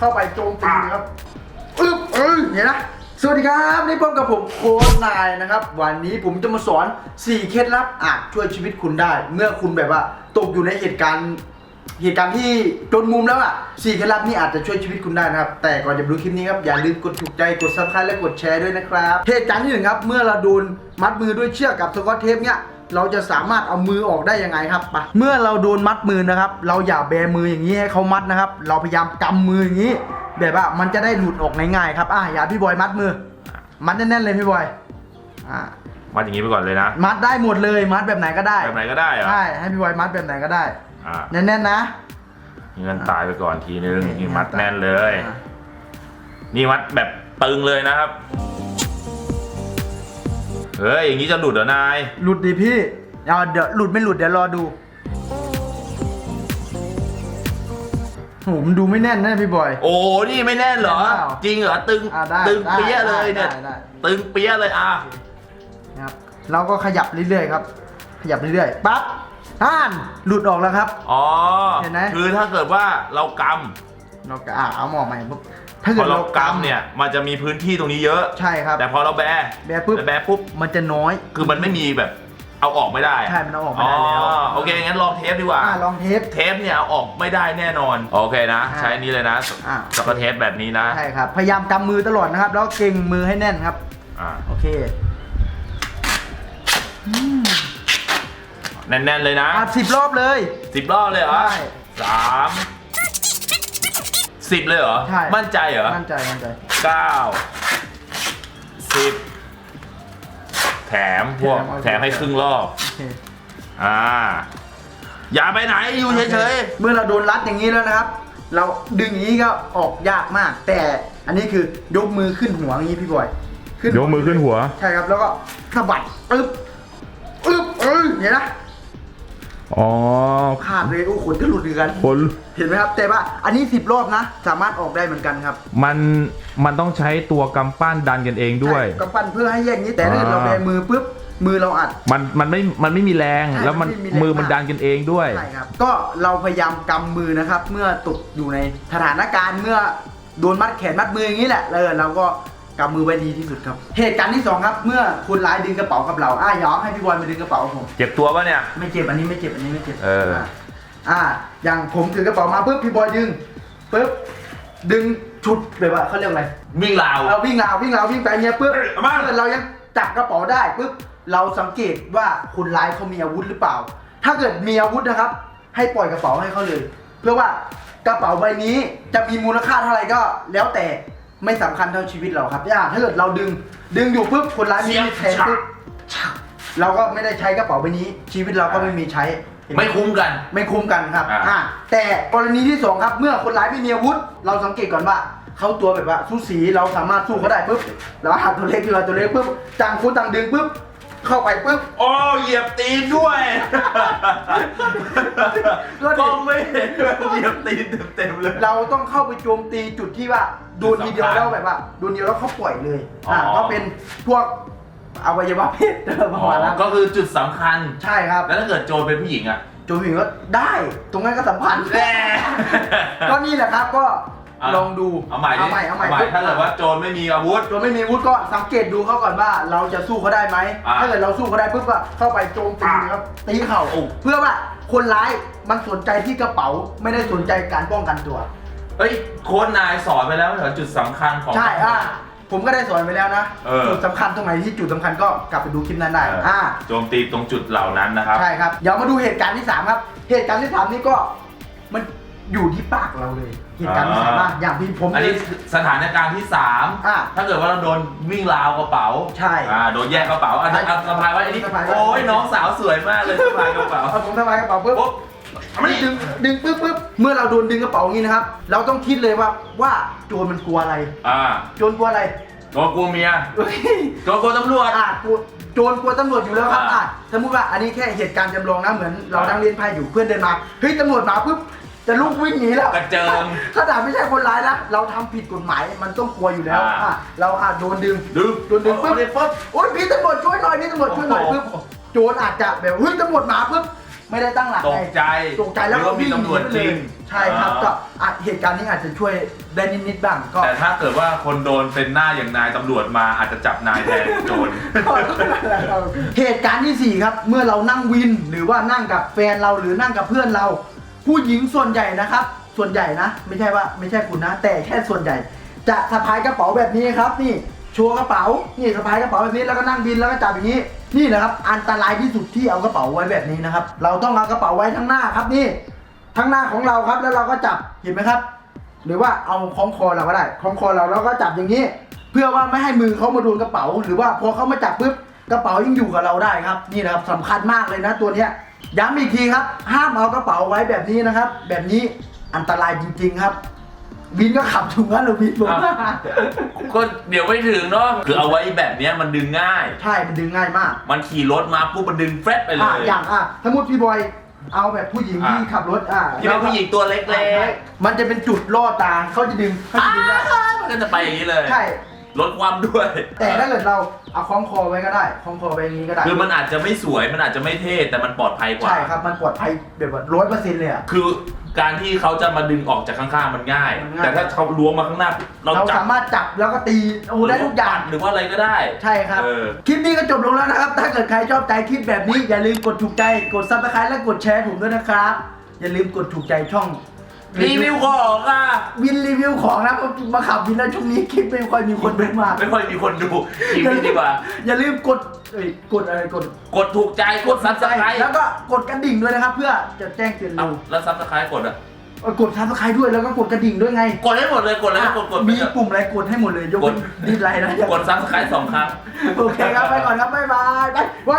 เข้าไปโจมตีนะครับอึ๊บเอ้ยเห็นนะสวัสดีครับนี่พบกับผมโค้ชนายนะครับ วันนี้ผมจะมาสอน 4 เคล็ดลับอาจช่วยชีวิตคุณได้ เมื่อคุณแบบว่าตกอยู่ในเหตุการณ์เหตุการณ์ที่จนมุมแล้วอะสี่เคล็ดลับนี้อาจจะช่วยชีวิตคุณได้นะครับ แต่ก่อนจะดูคลิปนี้ครับ อย่าลืมกดถูกใจ กดซับสไครต์และกดแชร์ด้วยนะครับ เหตุการณ์ที่หนึ่งครับ เมื่อเราโดนมัดมือด้วยเชือกกับสกอตเทปเนี่ย เราจะสามารถเอามือออกได้ยังไงครับไปเมื่อเราโดนมัดมือนะครับ เราอย่าแบมืออย่างนี้ให้เขามัดนะครับ เราพยายามกำมืออย่างนี้ แบบว่ามันจะได้หลุดออกง่ายๆครับอะอย่าพี่บอยมัดมือ มัดแน่นๆเลยพี่บอยอ่ามัดอย่างนี้ไปก่อนเลยนะ มัดได้หมดเลยมัดแบบไหนก็ได้แบบไหนก็ได้เหรอใช่ให้พี่บอยมัดแบบไหนก็ได้อ่าแน่นๆนะเงินตายไปก่อนทีนึงนี่นี่มัดตายแน่นเลยอะนี่มัดแบบตึงเลยนะครับ เฮ้ยอย่างนี้จะหลุดเหรอนาย หลุดดิพี่เอาเดี๋ยวหลุดไม่หลุดเดี๋ยวรอดูโหมันดูไม่แน่นนะพี่บอย โอ้นี่ไม่แน่นเหรอ แน่นเปล่าจริงเหรอตึงอ่าได้ตึงได้เปี้ยเลยได้เนี่ยได้ได้ ตึงเปี้ยเลยอะนะครับเราก็ขยับเรื่อยๆครับ ขยับเรื่อยๆปั๊บอ่านหลุดออกแล้วครับ อ๋อเห็นไหม คือถ้าเกิดว่าเรากเราก็อ่าเอาหมอกใหม่ปุ๊บ ถ้าำพเกิอดเราเรากำเนี่ยมันจะมีพื้นที่ตรงนี้เยอะ ใช่ครับ แต่พอเราแบแบปุ๊บ แบปุ๊บ มันจะน้อย คือมันไม่มีแบบเอาออกไม่ได้ะใช่มันเอาออกไม่ได้แล้ว อ๋อโอเคงั้นลองเทปดีกว่า อ่าลองเทปเทปเนี่ยเอาออกไม่ได้แน่นอน โอเคนะ อ่าใช้อันนี้เลยนะอ่า สกอตเทปแบบนี้นะใช่ครับ พยายามกำมือตลอดนะครับ แล้วเก่งมือให้แน่นครับ อ่าโอเคแน่นๆเลยนะอะสิบรอบเลย สิบรอบเลยเหรอใช่ สาม สิบเลยเหรอ ใช่ มั่นใจเหรอมั่นใจมั่นใจ เก้าสิบแถมพวกแถมเอาแถมให้ครึ่งรอบ โอเคอ่า อย่าไปไหนอยู่เฉยเมื่อเราโดนรัดอย่างนี้แล้วนะครับ เราดึงอย่างนี้ก็ออกยากมาก แต่อันนี้คือยกมือขึ้นหัวอย่างนี้พี่บอยยกมือขึ้นหัว ใช่ครับแล้วก็สะบัดอึ๊บอึ๊บเอ้ยเห็นนะ อ๋อ ขาดเลยโอ้ขนก็หลุดเหมือนกันคนเห็นไหมครับ แต่ว่าอันนี้สิบรอบนะ สามารถออกได้เหมือนกันครับมันมันต้องใช้ตัวกำปั้นดันกันเองด้วย ใช่กำปั้นเพื่อให้แยกนี้แต่ถ้าเกิดอ่าเราแบมือปุ๊บมือเราอัด มันมันไม่มันไม่มีแรง ใช่แล้วมันมันไม่มีแรง มือมันดันกันเองด้วย ใช่ครับ ก็เราพยายามกำมือนะครับ เมื่อตกอยู่ในสถานการณ์เมื่อโดนมัดแขนมัดมืออย่างนี้แหละเออเราก็ กำมือไว้ดีที่สุดครับ เหตุการณ์ที่สองครับ เมื่อคนร้ายดึงกระเป๋ากับเราอะยอมให้พี่บอลมาดึงกระเป๋าผม เจ็บตัวปะเนี่ย ไม่เจ็บอันนี้ไม่เจ็บอันนี้ไม่เจ็บเออะอ่า อย่างผมถือกระเป๋ามาปุ๊บพี่บอยดึงปุ๊บดึงชุดแบบว่าเขาเรียกอะไรวิ่งราว เราวิ่งราววิ่งราววิ่งไปเงี้ยปุ๊บเฮ้ยเอามาถ้าเกิดเรายังจับกระเป๋าได้ปุ๊บเราสังเกตว่าคนร้ายเขามีอาวุธหรือเปล่า ถ้าเกิดมีอาวุธนะครับ ให้ปล่อยกระเป๋าให้เขาเลย เพื่อว่ากระเป๋าใบนี้จะมีมูลค่าเท่าไหร่ก็แล้วแต่ ไม่สำคัญเท่าชีวิตเราครับย่าถ้าเกิดเราดึงดึงอยู่ปุ๊บคนร้ายมีมีดแทงปุ๊บเราก็ไม่ได้ใช้กระเป๋าใบนี้ ชีวิตเราก็ไม่มีใช้เห็นห ไม่คุ้มกัน ไม่คุ้มกันครับอ่า อ่าแต่กรณีที่สองครับ เมื่อคนร้ายไม่มีอาวุธ เราสังเกตก่อนว่า เขาตัวแบบว่าสู้สี เราสามารถสู้เขาได้ปุ๊บ เราหักตัวเล็กขึ้นมาตัวเล็กปุ๊บ ต่างคนต่างดึงปุ๊บ เข้าไปปุ๊บ โอ้เหยียบตีนด้วยก็ดิ กล้องไม่เห็นเหยียบตีนเต็มๆเลย เราต้องเข้าไปโจมตีจุดที่ว่าโดนทีเดียวสำคัญแล้วแบบว่าโดนเดียวแล้วเขาปล่อยเลยอ่าอ๋อ ก็เป็นพวกอวัยวะเพศประมาณนั้นก็คือจุดสำคัญ ใช่ครับ แล้วถ้าเกิดโจรเป็นผู้หญิงอะโจมหิงก็ได้ ตรงนั้นก็สำคัญแน่ก็นี่แหละครับก็ อะลองดูเอาใหม่ดิเอาใหม่เอาใหม่ถ้าเกิดว่าโจรไม่มีอาวุธ โจนไม่มีอาวุธก็สังเกตดูเขาก่อนว่าเราจะสู้เขาได้ไหมอ่าถ้าเกิดเราสู้เขาได้ปุ๊บก็เข้าไปโจมตีอ่าครับตีเข่าโอ้ เพื่อว่าคนร้ายมันสนใจที่กระเป๋าไม่ได้สนใจการป้องกันตัว เฮ้ยโค้ชนายสอนไปแล้วเหรอจุดสำคัญของ ใช่อ่าผมก็ได้สอนไปแล้วนะเออ จุดสำคัญตรงไหนที่จุดสำคัญก็กลับไปดูคลิปนั้นได้เอออ่า โจมตีตรงจุดเหล่านั้นนะครับ ใช่ครับ เดี๋ยวมาดูเหตุการณ์ที่สามครับ เหตุการณ์ที่สามนี่ก็มัน อยู่ที่ปากเราเลยเหตุการณ์ที่สามอ่าอะอย่างที่ผมอันนี้สถานการณ์ที่3อ่าถ้าเกิดว่าเราโดนวิ่งราวกระเป๋าใช่อ่าโดนแยกกระเป๋าอันนี้ใช่เอาสะพายไว้อันนี้สะพายไว้ โอ้ยน้องสาวสวยมากเลยสะพายกระเป๋าเอาผมทำลายกระเป๋าปุ๊บ ปุ๊บมันดึงดึงปุ๊บปุ๊บเมื่อเราโดนดึงกระเป๋าอย่างนี้นะครับ เราต้องคิดเลยว่าว่าโจรมันกลัวอะไร อ่าโจรกลัวอะไรโดนกลัวเมียเฮ้ยโดนกลัวตำรวจอะกลัวโจรกลัวตำรวจอยู่แล้วครับอ่าอะสมมติว่าอันนี้แค่เหตุการณ์จำลองนะเหมือนเรานั่งเล่นไพ่อยู่เพื่อนเดินมาเฮ้ยตำรวจมาปุ๊บ จะลุกวิ่งหนีแล้วกระเจิงถ้าด่าไม่ใช่คนร้ายนะเราทำผิดกฎหมายมันต้องกลัวอยู่แล้วอ่า อะเราอาจโดนดึงดึงโดนดึงปุ๊บโอ้ยปุ๊บ โอ๊ยพี่ตำรวจช่วยหน่อยพี่ตำรวจช่วยหน่อยโอ้โหปุ๊บโจรอาจจะแบบเฮ้ยตำรวจมาปุ๊บไม่ได้ตั้งหลักตกใจตกใจแล้วหรือก็ว่ามีวิ่งหตำรวจนีไปจเลริยงใช่ครับอ่าก็อะเหตุการณ์นี้อาจจะช่วยได้นิดๆบ้างก็ แต่ถ้าเกิดว่าคนโดนเป็นหน้าอย่างนายตำรวจมาอาจจะจับนายแทนโจร เหตุการณ์ที่สี่ครับ เมื่อเรานั่งวินหรือว่านั่งกับแฟนเราหรือนั่งกับเพื่อนเรา ผู้หญิงส่วนใหญ่นะครับ ส่วนใหญ่นะ ไม่ใช่ว่าไม่ใช่คุณนะ แต่แค่ส่วนใหญ่ จะสะพายกระเป๋าแบบนี้ครับ นี่โชว์กระเป๋า นี่สะพายกระเป๋าแบบนี้แล้วก็นั่งบินแล้วก็จับอย่างนี้ นี่นะครับ อันตรายที่สุดที่เอากระเป๋าไว้แบบนี้นะครับ เราต้องเอากระเป๋าไว้ทั้งหน้าครับนี่ ทั้งหน้าของเราครับแล้วเราก็จับเห็นไหมครับ หรือว่าเอาคล้องคอเราก็ได้คล้องคอเราแล้วก็จับอย่างนี้ เพื่อว่าไม่ให้มือเขามาโดนกระเป๋า หรือว่าพอเขามาจับปุ๊บกระเป๋ายังอยู่กับเราได้ครับ นี่นะครับสำคัญมากเลยนะตัวเนี้ย ย้ำอีกทีครับ ห้ามเอากระเป๋าไว้แบบนี้นะครับ แบบนี้อันตรายจริง ๆครับ วินก็ขับถูกงั้นเหรอวินผมอ้าว ก็เดี๋ยวไม่ถึงเนาะคือเอาไว้แบบเนี้ยมันดึงง่าย ใช่มันดึงง่ายมากมันขี่รถมาปุ๊บมันดึงแฟลตไปเลอะยอย่างอะสมมติพี่บอยเอาแบบผู้หญิงที่อะขับรถอะที่เป็นผู้หญิงตัวเล็กใช่มันจะเป็นจุดล่อตาเขาจะดึงเขาๆจะดึงได้อ้าวมันก็จะไปอย่างนี้เลย ใช่ ลดความด้วย แต่ถ้าเกิดเราเอาคล้องคอไว้ก็ได้คล้องคอไว้อย่างนี้ก็ได้ คือมันอาจจะไม่สวยมันอาจจะไม่เท่แต่มันปลอดภัยกว่า ใช่ครับ มันปลอดภัยแบบว่าร้อยเปอร์เซ็นต์เลยอะ คือการที่เขาจะมาดึงออกจากข้างๆมันง่าย มันง่าย แต่ถ้าเขาล้วงมาข้างหน้า เราเราจับสามารถจับแล้วก็ตีโอ้ได้ทุกอย่าง หรือว่าอะไรก็ได้ ใช่ครับ เออ คลิปนี้ก็จบลงแล้วนะครับ ถ้าเกิดใครชอบใจคลิปแบบนี้ อย่าลืมกดถูกใจ กดซับสไครต์และกดแชร์ผมด้วยนะครับ อย่าลืมกดถูกใจช่อง รีวิวของอะวินรีวิวของนะผมมาขับวินแล้วช่วงนี้คลิปไม่ค่อยมีคนเดินมาไม่ค่อยมีคนดูทีวีดีกว่า อย่าลืมกดเอ้ยกดอะไรกด กดถูกใจกดซับสไครต์แล้วก็กดกระดิ่งด้วยนะครับ เพื่อจะแจ้งเตือนเอาเร็วแล้วซับสไครต์กดอะเออกดซับสไครต์ด้วยแล้วก็กดกระดิ่งด้วยไง กดให้หมดเลยกดเลยกดกดมีปุ่มอะไรกดให้หมดเลยยกเว้นกดดิสไลน์นะกดซับสไครต์สองครั้งโอเคครับไปก่อนครับบ๊ายบายไปไป